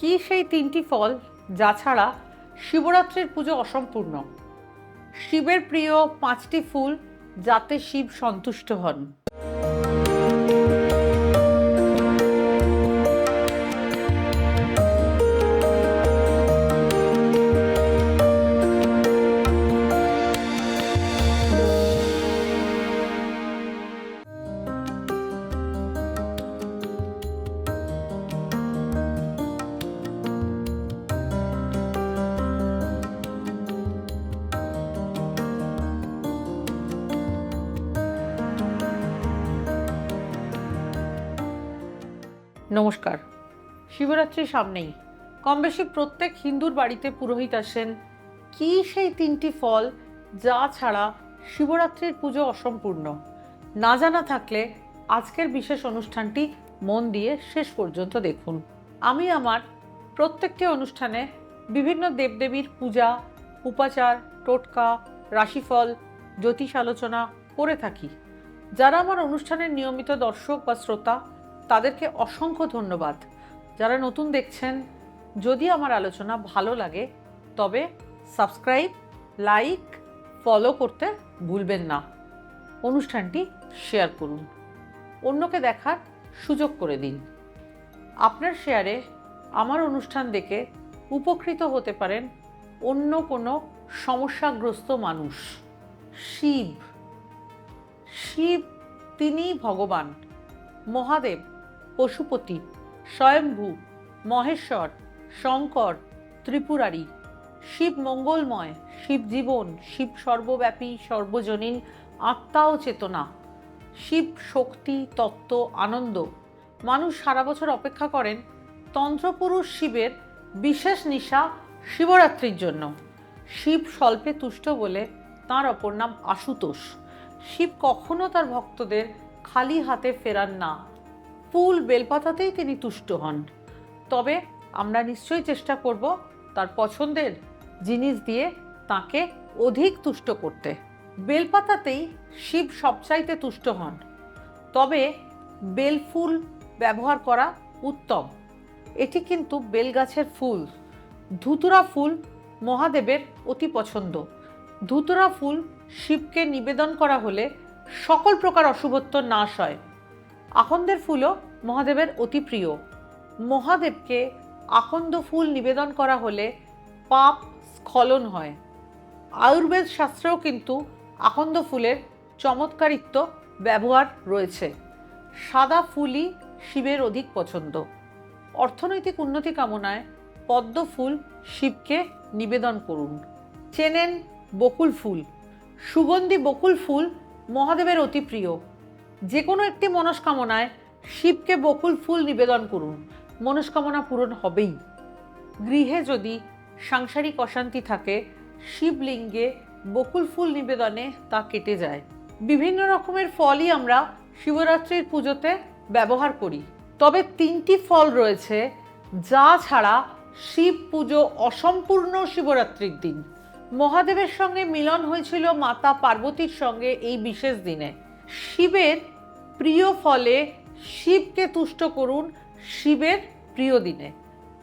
কি সেই তিনটি ফল যা ছাড়া শিবরাত্রির পুজো অসম্পূর্ণ? শিবের প্রিয় পাঁচটি ফুল যাতে শিব সন্তুষ্ট হন। নমস্কার। শিবরাত্রির সামনেই। কম বেশি প্রত্যেক হিন্দুর বাড়িতে পুরোহিত আসেন। কি সেই তিনটি ফল যা ছাড়া শিবরাত্রির পুজো অসম্পূর্ণ? না জানা থাকলে আজকের বিশেষ অনুষ্ঠানটি মন দিয়ে শেষ পর্যন্ত দেখুন। আমি আমার প্রত্যেকটি অনুষ্ঠানে বিভিন্ন দেবদেবীর পূজা, উপাচার, টোটকা, রাশিফল, জ্যোতিষ আলোচনা করে থাকি। যারা আমার অনুষ্ঠানের নিয়মিত দর্শক বা শ্রোতা তাদেরকে অসংখ্য ধন্যবাদ। যারা নতুন দেখছেন, যদি আমার আলোচনা ভালো লাগে, তবে সাবস্ক্রাইব, লাইক, ফলো করতে ভুলবেন না। অনুষ্ঠানটি শেয়ার করুন। অন্যকে দেখার সুযোগ করে দিন। আপনার শেয়ারে আমার অনুষ্ঠান দেখে উপকৃত হতে পারেন অন্য কোনো সমস্যাগ্রস্ত মানুষ। শিব। শিব তিনিই ভগবান। মহাদেব। পশুপতি, স্বয়ম্ভু, মহেশ্বর, শঙ্কর, ত্রিপুরারী, শিব মঙ্গলময়, শিব জীবন, শিব সর্বব্যাপী, সর্বজনীন, আত্মা ও চেতনা, শিব শক্তি, তত্ত্ব, আনন্দ। মানুষ সারা বছর অপেক্ষা করেন তন্ত্রপুরুষ শিবের বিশেষ নিশা শিবরাত্রির জন্য। শিব স্বল্পে তুষ্ট বলে তার অপর নাম আশুতোষ। শিব কখনো তার ভক্তদের খালি হাতে ফেরান না। ফুল বেলপাতাতেই তিনি তুষ্ট হন। তবে আমরা নিশ্চয়ই চেষ্টা করব তার পছন্দের জিনিস দিয়ে তাকে অধিক তুষ্ট করতে। বেলপাতাতেই শিব সবচাইতে তুষ্ট হন। তবে বেলফুল ব্যবহার করা উত্তম। এটি কিন্তু বেলগাছের ফুল। ধুতুরা ফুল মহাদেবের অতি পছন্দ। ধুতুরা ফুল শিবকে নিবেদন করা হলে সকল প্রকার অশুভত্ব নাশ হয়। আকন্দের ফুলও মহাদেবের অতি প্রিয়। মহাদেবকে আকন্দ ফুল নিবেদন করা হলে পাপ স্খলন হয়। আয়ুর্বেদ শাস্ত্রেও কিন্তু আকন্দ ফুলের চমৎকারিত্ব ব্যবহার রয়েছে। সাদা ফুলই শিবের অধিক পছন্দ। অর্থনৈতিক উন্নতি কামনায় পদ্ম ফুল শিবকে নিবেদন করুন। চেনেন বকুল ফুল। সুগন্ধি বকুল ফুল মহাদেবের অতি প্রিয়। যে কোনো একটি মনস্কামনায় শিবকে বকুল ফুল নিবেদন করুন। মনস্কামনা পূরণ হবেই। গৃহে যদি সাংসারিক অশান্তি থাকে, শিবলিঙ্গে বকুল ফুল নিবেদনে তা কেটে যায়। বিভিন্ন রকমের ফলই আমরা শিবরাত্রির পুজোতে ব্যবহার করি। তবে তিনটি ফল রয়েছে, যা ছাড়া শিব পুজো অসম্পূর্ণ শিবরাত্রির দিন। মহাদেবের সঙ্গে মিলন হয়েছিল মাতা পার্বতীর সঙ্গে এই বিশেষ দিনে। শিবের প্রিয় ফলে শিবকে তুষ্ট করুন শিবের প্রিয় দিনে।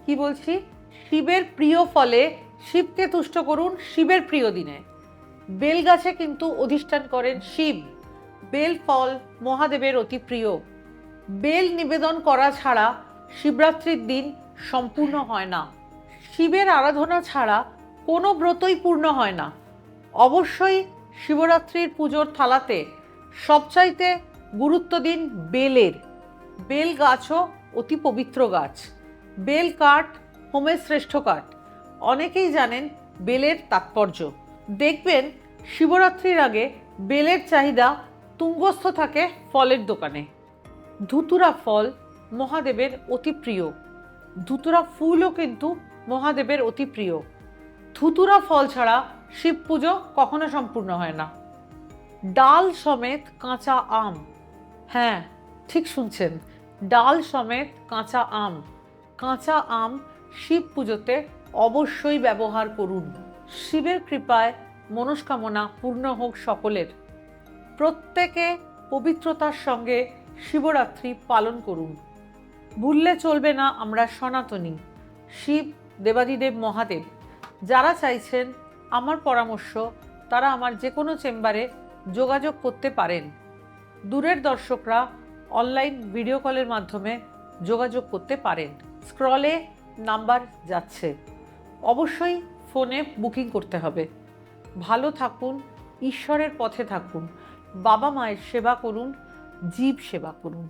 কি বলছি? শিবের প্রিয় ফলে শিবকে তুষ্ট করুন শিবের প্রিয় দিনে। বেল গাছে কিন্তু অধিষ্ঠান করেন শিব। বেল ফল মহাদেবের অতি প্রিয়। বেল নিবেদন করা ছাড়া শিবরাত্রির দিন সম্পূর্ণ হয় না। শিবের আরাধনা ছাড়া কোনো ব্রতই পূর্ণ হয় না। অবশ্যই শিবরাত্রির পুজোর থালাতে সবচাইতে গুরুত্ব দিন বেলের, বেল গাছও অতি পবিত্র গাছ। বেল কাঠ হোমের শ্রেষ্ঠ কাঠ। অনেকেই জানেন বেলের তাৎপর্য। দেখবেন শিবরাত্রির আগে বেলের চাহিদা তুঙ্গস্থ থাকে ফলের দোকানে। ধুতুরা ফল মহাদেবের অতি প্রিয়। ধুতুরা ফুলও কিন্তু মহাদেবের অতি প্রিয়। ধুতুরা ফল ছাড়া শিব পুজো কখনো সম্পূর্ণ হয় না। ডাল সমেত কাঁচা আম। হ্যাঁ ঠিক শুনছেন। ডাল সমেত কাঁচা আম। কাঁচা আম শিব পুজোতে অবশ্যই ব্যবহার করুন। শিবের কৃপায় মনস্কামনা পূর্ণ হোক সকলের। প্রত্যেকে পবিত্রতার সঙ্গে শিবরাত্রি পালন করুন। ভুললে চলবে না আমরা সনাতনী, শিব, দেবাদিদেব, মহাদেব। যারা চাইছেন আমার পরামর্শ, তারা আমার যে কোনো চেম্বারে যোগাযোগ করতে পারেন। দূরের দর্শকরা অনলাইন ভিডিও কলের মাধ্যমে যোগাযোগ করতে পারেন। স্ক্রলে নাম্বার যাচ্ছে। অবশ্যই ফোনে বুকিং করতে হবে। ভালো থাকুন, ঈশ্বরের পথে থাকুন। বাবা মায়ের সেবা করুন, জীব সেবা করুন।